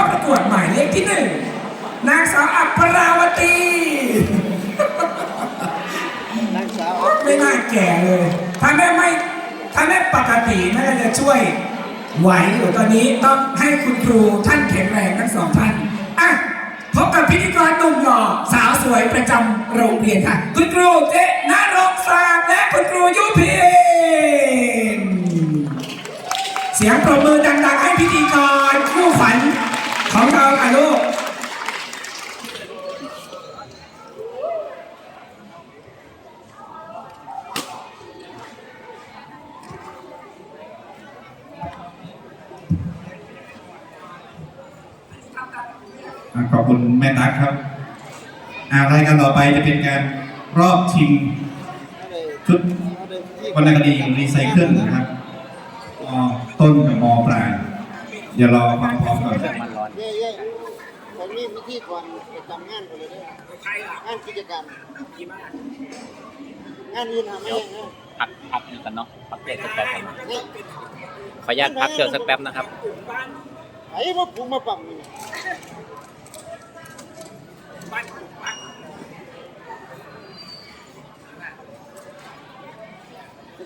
เข้าประกวดหมายเลขที่หนึ่งนางสาวอัปราวตีนักสาวไม่น่าแก่เลย ถ้าแม่ไม่ถ้าแม่ปกติแม่จะช่วยไหวอยู่ตอนนี้ต้องให้คุณครูท่านแข็งแรงทั้งสองท่านอะพบกับพิธีกรหนุ่มหล่อสาวสวยประจำโรงเรียนค่ะ คุณครูเจ๊นรงศาสตร์และคุณครูยุพินเสียงปรบมือดังๆให้พิธีกรคู่ขวัญของเราค่ะลูก อะ ขอบคุณแม่ตั๊กครับอ่ารายการต่อไปจะเป็นการรอบชิงชุดวรรณคดีรีไซเคิลนะครับมต้นกับมปลายเดี๋ยวรอฟังพร้อมก่อนมันร้อนเย่เย่ผมนี่มีที่ก่อนไปทำงานกันเลยเนี่ยงานกิจกรรมงานยืนทำไม่ยังไงพักพักอยู่กันเนาะพักเบรกสักแป๊บครับนี่ขออนุญาตพักเกินสักแป๊บนะครับไอ้มาปรุงมาปั่มนี่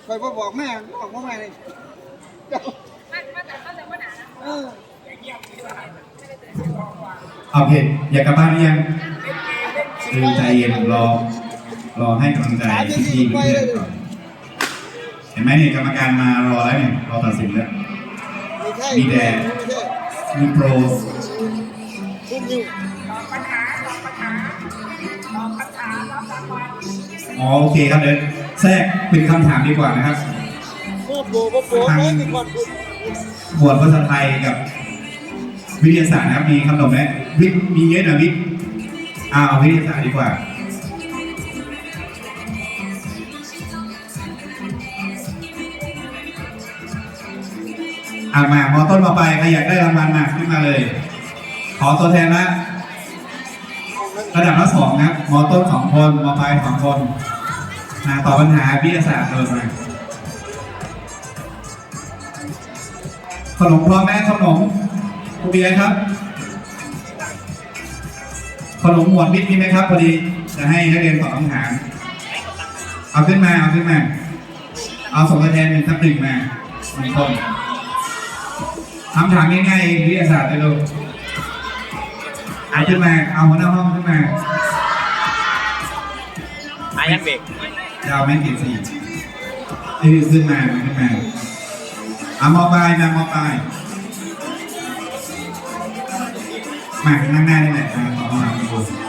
คอยบอกแม่บอกพ่อแม่เลยเออโอเคอยากกลับบ้านหรือยังคือใจเย็นรอ รอให้กำลังใจพี่ๆเพื่อนก่อนเห็นไหมเนี่ยกรรมการมารอแล้วเนี่ยรอตัดสินแล้วมีแดนมีโปรคุณอยู่ อ๋อโอเคครับเดี๋ยวแทรกเป็นคำถามดีกว่านะครับเมื่อโบโบโบไม่เป็นก่อนคุณหมวดภาษาไทยกับวิทยาศาสตร์นะครับมีคำตอบไหมวิทย์มีเยอะนะวิทย์อ่าเอาวิทยาศาสตร์ดีกว่าอ่ามามอต้นมาไปใครอยากได้รางวัลมาขึ้นมาเลย ขอตัวแทนละ ระดับละสองนะมอต้นสองคนมอปลายสองคนมาตอบปัญหาวิทยาศาสตร์เลยมาขนมพร้อมแม่ขนมคุณมีอะไรครับ ขนมหมวดมิตรมีไหมครับพอดีจะให้นักเรียนตอบคำถามเอาขึ้นมาเอาขึ้นมา เอาส่งตัวแทนหนึ่งทับหนึ่งมาหนึ่งคนคำถามง่ายๆวิทยาศาสตร์ไปดู อาขึ้นมาเอาหัวหน้าห้องขึ้นมาอายังเบรกจะเอาแม่งกี่สี่เออขึ้นมาขึ้นมาเอามอปลายมามอปลายมานั่งหน้าได้ไหนมา